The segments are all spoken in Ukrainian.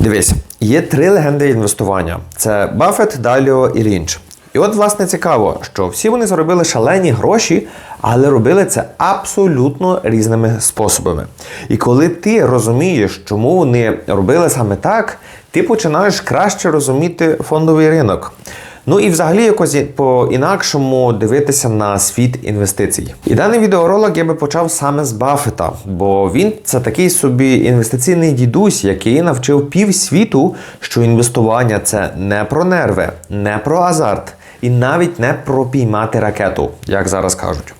Дивись, є три легенди інвестування: це Баффет, Даліо і Лінч. І от, власне, цікаво, що всі вони заробили шалені гроші, але робили це абсолютно різними способами. І коли ти розумієш, чому вони робили саме так, ти починаєш краще розуміти фондовий ринок. Ну і взагалі якось по-інакшому дивитися на світ інвестицій. І даний відеоролик я би почав саме з Баффета, бо він це такий собі інвестиційний дідусь, який навчив пів світу, що інвестування це не про нерви, не про азарт і навіть не про піймати ракету, як зараз кажуть.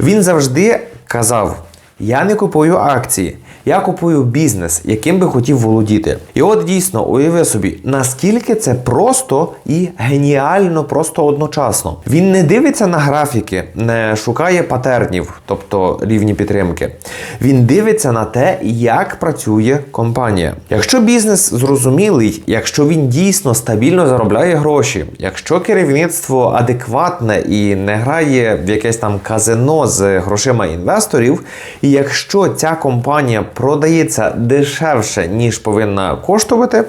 Він завжди казав: я не купую акції. Я купую бізнес, яким би хотів володіти. І от дійсно уяви собі, наскільки це просто і геніально просто одночасно. Він не дивиться на графіки, не шукає патернів, тобто рівні підтримки. Він дивиться на те, як працює компанія. Якщо бізнес зрозумілий, якщо він дійсно стабільно заробляє гроші, якщо керівництво адекватне і не грає в якесь там казино з грошима інвесторів, і якщо ця компанія продається дешевше, ніж повинна коштувати,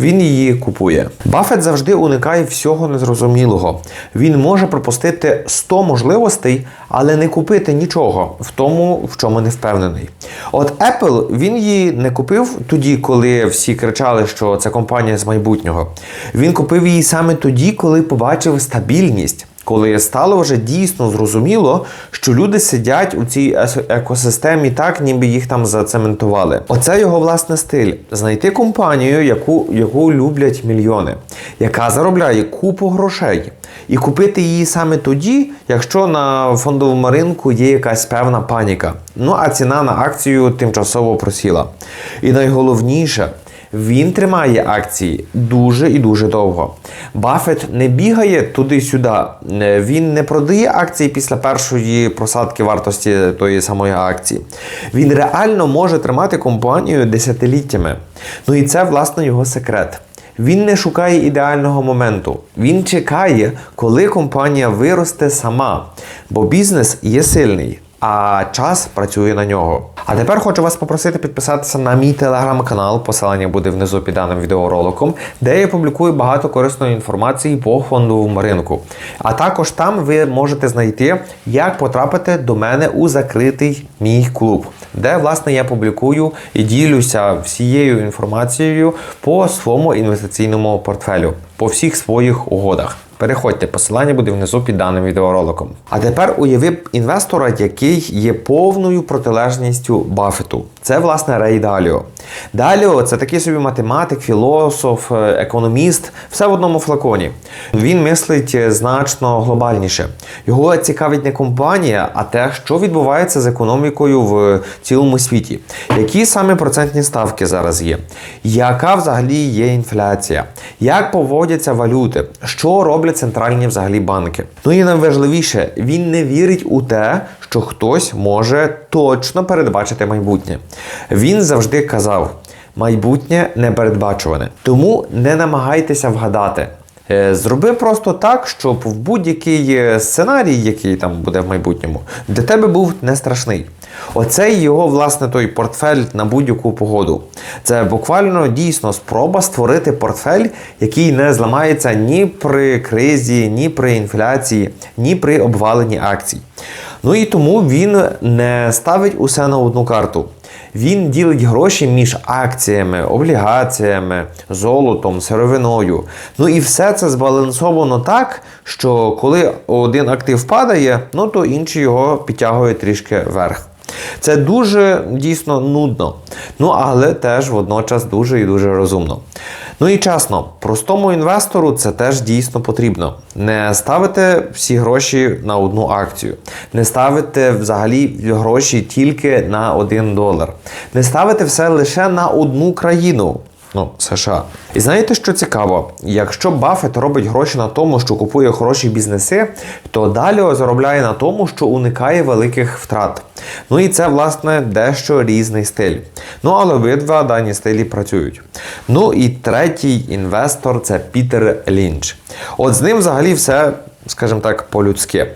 він її купує. Баффет завжди уникає всього незрозумілого. Він може пропустити 100 можливостей, але не купити нічого в тому, в чому не впевнений. От Apple він її не купив тоді, коли всі кричали, що це компанія з майбутнього. Він купив її саме тоді, коли побачив стабільність коли стало вже дійсно зрозуміло, що люди сидять у цій екосистемі так, ніби їх там зацементували. Оце його власне стиль: знайти компанію, яку, яку люблять мільйони, яка заробляє купу грошей. І купити її саме тоді, якщо на фондовому ринку є якась певна паніка. Ну а ціна на акцію тимчасово просіла. І найголовніше, він тримає акції дуже і дуже довго. Баффет не бігає туди-сюди. Е, Він не продає акції після першої просадки вартості тої самої акції. Він реально може тримати компанію десятиліттями. Ну і це власне його секрет. Він не шукає ідеального моменту. Він чекає, коли компанія виросте сама. Бо бізнес є сильний, а час працює на нього. А тепер хочу вас попросити підписатися на мій телеграм-канал. Посилання буде внизу під даним відеороликом, де я публікую багато корисної інформації по фондовому ринку. А також там ви можете знайти, як потрапити до мене у закритий мій клуб, де власне я публікую і ділюся всією інформацією по своєму інвестиційному портфелю, по всіх своїх угодах. Переходьте, посилання буде внизу під даним відеороликом. А тепер уяви інвестора, який є повною протилежністю Баффету. Це власне Рей Даліо. Даліо це такий собі математик, філософ, е, економіст, все в одному флаконі. Він мислить е, значно глобальніше. Його цікавить не компанія, а те, що відбувається з економікою в цілому світі. Які саме процентні ставки зараз є? Яка взагалі є інфляція? Як поводяться валюти? Що роблять центральні взагалі банки? Ну і найважливіше, він не вірить у те, що хтось може точно передбачити майбутнє. Він завжди казав: майбутнє непередбачуване. Тому не намагайтеся вгадати. Е, Зроби просто так, щоб в будь-який е, сценарій, який там буде в майбутньому, для тебе був не страшний. Оцей його, власне, той портфель на будь-яку погоду. Це буквально дійсно спроба створити портфель, який не зламається ні при кризі, ні при інфляції, ні при обваленні акцій. Ну і тому він не ставить усе на одну карту. Він ділить гроші між акціями, облігаціями, золотом, сировиною. Ну і все це збалансовано так, що коли один актив падає, ну то інший його підтягує трішки вверх. Це дуже дійсно нудно, ну але теж водночас дуже і дуже розумно. Ну і чесно, простому інвестору це теж дійсно потрібно. Не ставити всі гроші на одну акцію, не ставити взагалі гроші тільки на один долар, не ставити все лише на одну країну. Ну, США. І знаєте, що цікаво? Якщо Баффет робить гроші на тому, що купує хороші бізнеси, то далі заробляє на тому, що уникає великих втрат. Ну і це, власне, дещо різний стиль. Ну, але обидва дані стилі працюють. Ну і третій інвестор це Пітер Лінч. От з ним взагалі все скажімо так, по-людськи.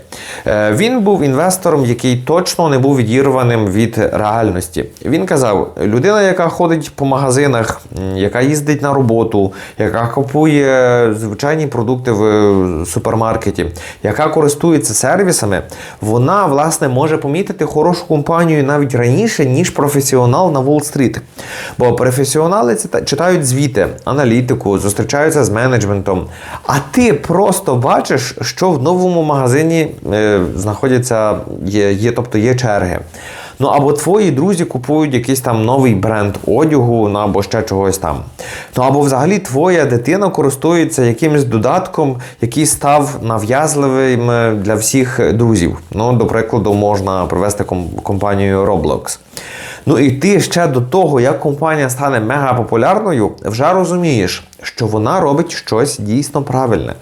Е, Він був інвестором, який точно не був відірваним від реальності. Він казав: людина, яка ходить по магазинах, яка їздить на роботу, яка купує звичайні продукти в супермаркеті, яка користується сервісами, вона власне може помітити хорошу компанію навіть раніше, ніж професіонал на Уолл-стріт. Бо професіонали читають звіти, аналітику, зустрічаються з менеджментом. А ти просто бачиш, що в новому магазині е, знаходяться, є, є, тобто є черги. Ну або твої друзі купують якийсь там новий бренд одягу, ну або ще чогось там. Ну або взагалі твоя дитина користується якимось додатком, який став нав'язливим е, для всіх друзів. Ну, до прикладу, можна привести компанію Roblox. Ну і ти ще до того, як компанія стане мегапопулярною, вже розумієш, що вона робить щось дійсно правильне.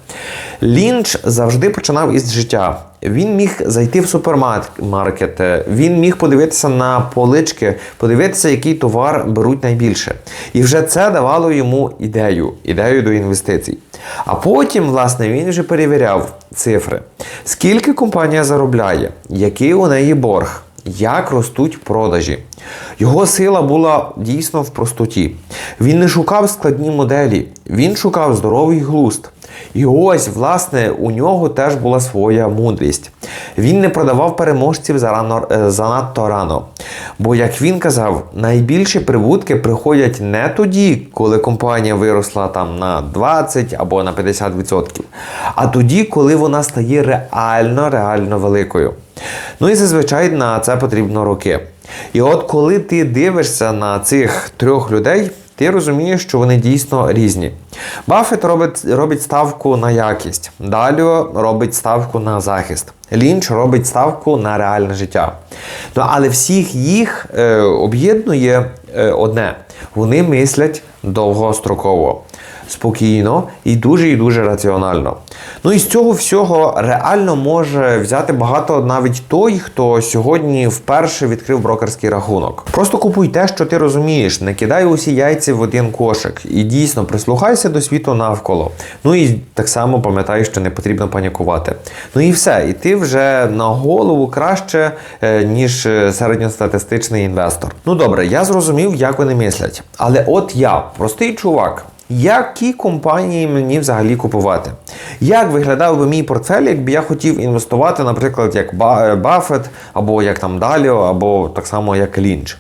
Лінч завжди починав із життя. Він міг зайти в супермаркет, е, він міг подивитися на полички, подивитися, який товар беруть найбільше. І вже це давало йому ідею, ідею до інвестицій. А потім, власне, він вже перевіряв цифри. Скільки компанія заробляє, який у неї борг, як ростуть продажі. Його сила була дійсно в простоті. Він не шукав складні моделі, він шукав здоровий глузд. І ось, власне, у нього теж була своя мудрість. Він не продавав переможців зарано, е, занадто рано. Бо, як він казав, найбільші прибутки приходять не тоді, коли компанія виросла там на 20 або на 50%, а тоді, коли вона стає реально, реально великою. Ну і зазвичай на це потрібно роки. І от коли ти дивишся на цих трьох людей, ти розумієш, що вони дійсно різні. Баффет робить, робить ставку на якість, Даліо робить ставку на захист. Лінч робить ставку на реальне життя. Ну, але всіх їх е, об'єднує е, одне: вони мислять довгостроково, спокійно і дуже і дуже раціонально. Ну і з цього всього реально може взяти багато навіть той, хто сьогодні вперше відкрив брокерський рахунок. Просто купуй те, що ти розумієш, не кидай усі яйці в один кошик і дійсно прислухайся до світу навколо. Ну і так само пам'ятай, що не потрібно панікувати. Ну і все, і ти вже на голову краще, е, ніж е, середньостатистичний інвестор. Ну добре, я зрозумів, як вони мислять. Але от я, простий чувак. Які компанії мені взагалі купувати? Як виглядав би мій портфель, якби я хотів інвестувати, наприклад, як Ба- Баффет, або як там Даліо, або так само як Лінч?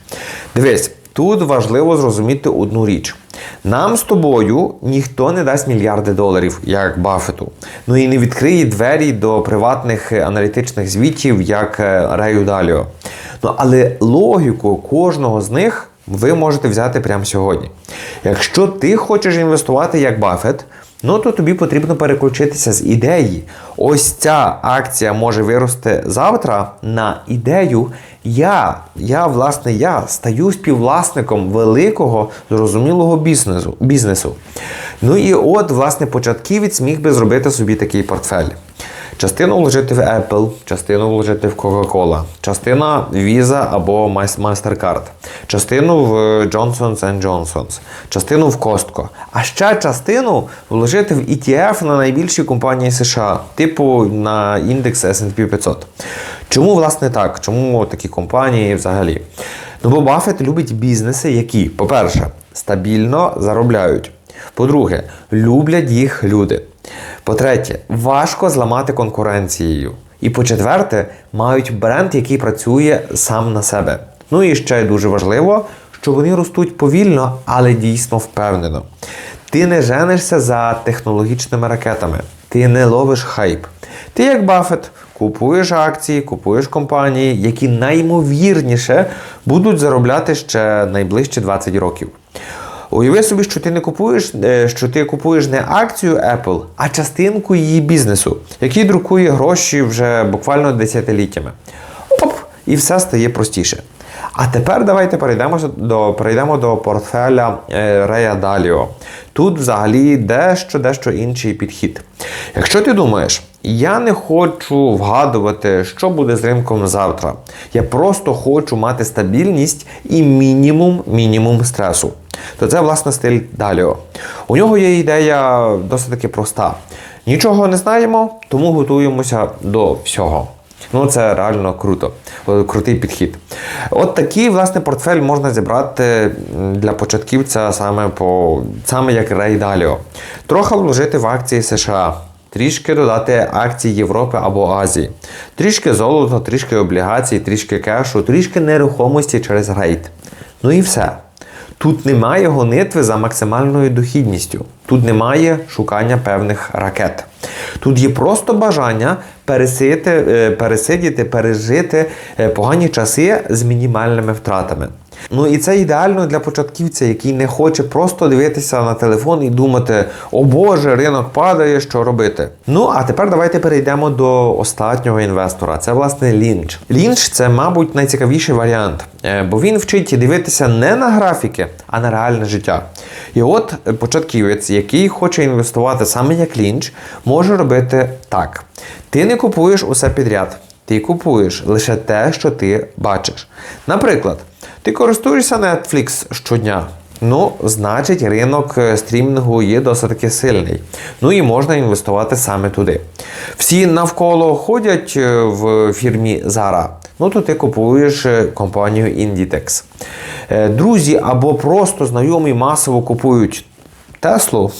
Дивись, тут важливо зрозуміти одну річ. Нам з тобою ніхто не дасть мільярди доларів, як Баффету. Ну і не відкриє двері до приватних е, аналітичних звітів, як е, Рею Даліо. Ну але логіку кожного з них ви можете взяти прямо сьогодні. Якщо ти хочеш інвестувати як Баффет, ну то тобі потрібно переключитися з ідеї. Ось ця акція може вирости завтра на ідею. Я, я, власне, я стаю співвласником великого зрозумілого бізнесу. бізнесу. Ну і от, власне, початківець міг би зробити собі такий портфель. Частину вложити в Apple, частину вложити в Coca-Cola, частина Visa або MasterCard, частину в Johnson Johnson, частину в Costco, а ще частину вложити в ETF на найбільші компанії США, типу на індекс S&P 500. Чому власне так? Чому такі компанії взагалі? Ну бо Баффет любить бізнеси, які, по-перше, стабільно заробляють. По-друге, люблять їх люди. По-третє, важко зламати конкуренцією. І по-четверте, мають бренд, який працює сам на себе. Ну і ще дуже важливо, що вони ростуть повільно, але дійсно впевнено. Ти не женишся за технологічними ракетами, ти не ловиш хайп. Ти, як Баффет, купуєш акції, купуєш компанії, які наймовірніше будуть заробляти ще найближчі 20 років. Уяви собі, що ти не купуєш, е, що ти купуєш не акцію Apple, а частинку її бізнесу, який друкує гроші вже буквально десятиліттями. Оп, і все стає простіше. А тепер давайте перейдемо до, перейдемо до портфеля Рея Даліо. Тут взагалі дещо дещо інший підхід. Якщо ти думаєш, я не хочу вгадувати, що буде з ринком завтра. Я просто хочу мати стабільність і мінімум мінімум стресу. То це власне стиль Даліо. У нього є ідея досить таки проста. Нічого не знаємо, тому готуємося до всього. Ну, це реально круто. Крутий підхід. От такий, власне, портфель можна зібрати для початківця саме по саме як Рей Даліо. Трохи вложити в акції США. Трішки додати акції Європи або Азії, трішки золота, трішки облігацій, трішки кешу, трішки нерухомості через рейд. Ну і все. Тут немає гонитви за максимальною дохідністю. Тут немає шукання певних ракет. Тут є просто бажання е, пересидіти, пережити е, погані часи з мінімальними втратами. Ну і це ідеально для початківця, який не хоче просто дивитися на телефон і думати: о Боже, ринок падає, що робити. Ну а тепер давайте перейдемо до останнього інвестора. Це власне лінч. Лінч це, мабуть, найцікавіший варіант, е, бо він вчить дивитися не на графіки, а на реальне життя. І от початківець, який хоче інвестувати саме як лінч, може робити так: ти не купуєш усе підряд. Ти купуєш лише те, що ти бачиш. Наприклад, ти користуєшся Netflix щодня. Ну, значить, ринок е, стрімінгу є досить таки сильний. Ну і можна інвестувати саме туди. Всі навколо ходять е, в фірмі Zara. Ну, то ти купуєш е, компанію Inditex. Друзі або просто знайомі масово купують Теслу,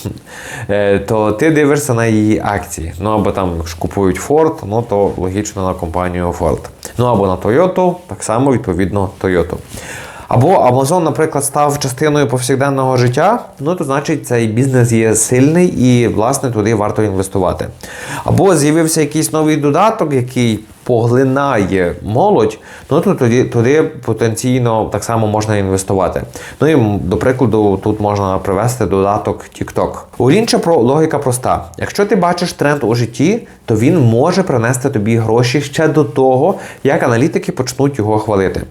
е, то ти дивишся на її акції. Ну або там ж купують Ford, ну то логічно на компанію Ford. Ну або на Toyota, так само відповідно Toyota. Або Amazon, наприклад, став частиною повсякденного життя, ну то значить цей бізнес є сильний і, власне, туди варто інвестувати. Або з'явився якийсь новий додаток, який поглинає молодь, ну то тоді туди потенційно так само можна інвестувати. Ну і до прикладу, тут можна привести додаток TikTok. У Лінча про логіка проста: якщо ти бачиш тренд у житті, то він може принести тобі гроші ще до того, як аналітики почнуть його хвалити.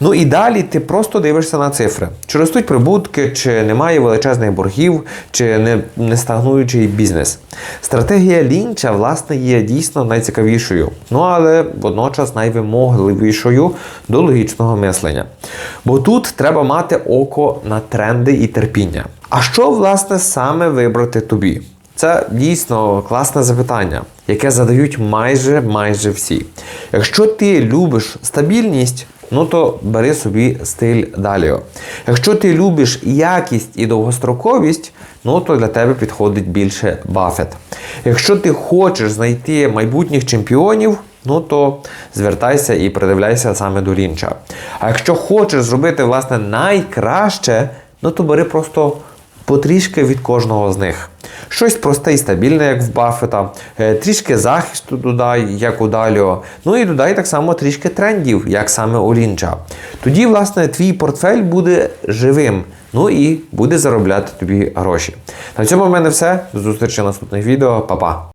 Ну і далі ти просто дивишся на цифри: чи ростуть прибутки, чи немає величезних боргів, чи не, не стагнуючий бізнес. Стратегія лінча, власне, є дійсно найцікавішою, ну але водночас найвимогливішою до логічного мислення. Бо тут треба мати око на тренди і терпіння. А що, власне, саме вибрати тобі? Це дійсно класне запитання, яке задають майже майже всі. Якщо ти любиш стабільність, ну то бери собі стиль Даліо. Якщо ти любиш якість і довгостроковість, ну то для тебе підходить більше Баффет. Якщо ти хочеш знайти майбутніх чемпіонів, ну то звертайся і придивляйся саме до лінча. А якщо хочеш зробити власне найкраще, ну то бери просто потрішки від кожного з них. Щось просте і стабільне, як в Баффета, е, трішки захисту додай, як у Даліо. Ну і додай так само трішки трендів, як саме у Лінча. Тоді, власне, твій портфель буде живим. Ну і буде заробляти тобі гроші. На цьому в мене все. Зустрічі наступних відео. Па-па!